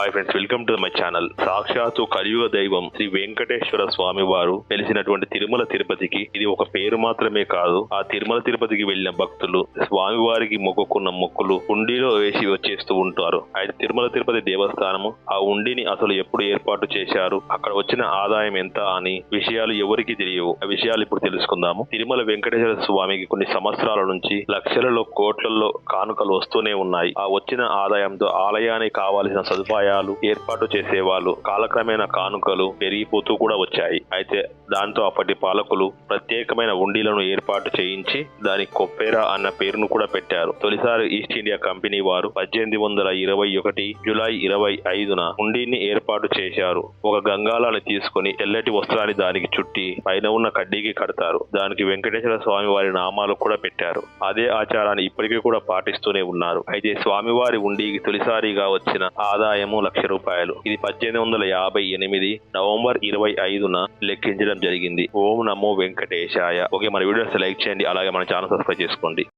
Hi friends welcome to my channel సాక్షాత్తు కలియుగ దైవం శ్రీ వెంకటేశ్వర స్వామి వారు తెలిసినటువంటి తిరుమల తిరుపతికి. ఇది ఒక పేరు మాత్రమే కాదు. ఆ తిరుమల తిరుపతికి వెళ్ళిన భక్తులు స్వామి వారికి మొక్కుకున్న మొక్కులు ఉండిలో వేసి వచ్చేస్తూ ఉంటారు. అయితే తిరుమల తిరుపతి దేవస్థానము ఆ ఉండిని అసలు ఎప్పుడు ఏర్పాటు చేశారు? అక్కడ వచ్చిన ఆదాయం ఎంత అని విషయాలు ఎవరికి తెలియవు. ఆ విషయాలు ఇప్పుడు తెలుసుకుందాము. తిరుమల వెంకటేశ్వర స్వామికి కొన్ని సంవత్సరాల నుంచి లక్షలలో కోట్లలో కానుకలు వస్తూనే ఉన్నాయి. ఆ వచ్చిన ఆదాయంతో ఆలయానికి కావాల్సిన సదుపాయాలు ఏర్పాటు చేసేవాళ్ళు. కాలక్రమేణా కానుకలు పెరిగిపోతూ కూడా వచ్చాయి. అయితే దాంతో అప్పటి పాలకులు ప్రత్యేకమైన ఉండీలను ఏర్పాటు చేయించి దాని కొప్పేరా అన్న పేరును కూడా పెట్టారు. తొలిసారి ఈస్ట్ ఇండియా కంపెనీ వారు పద్దెనిమిది వందల ఇరవై ఒకటి జులై ఇరవై ఐదున ఉండీని ఏర్పాటు చేశారు. ఒక గంగాలాన్ని తీసుకుని తెల్లటి వస్త్రాన్ని దానికి చుట్టి పైన ఉన్న కడ్డీకి కడతారు. దానికి వెంకటేశ్వర స్వామి వారి నామాలు కూడా పెట్టారు. అదే ఆచారాన్ని ఇప్పటికీ కూడా పాటిస్తూనే ఉన్నారు. అయితే స్వామివారి ఉండికి తొలిసారిగా వచ్చిన ఆదాయము లక్ష రూపాయలు. ఇది పద్దెనిమిది వందల యాభై ఎనిమిది నవంబర్ ఇరవై ఐదున లెక్కించడం జరిగింది. ఓం నమో వెంకటేశాయ. ఓకే మన వీడియోస్ లైక్ చేయండి అలాగే మన ఛానల్ సబ్స్క్రైబ్ చేసుకోండి.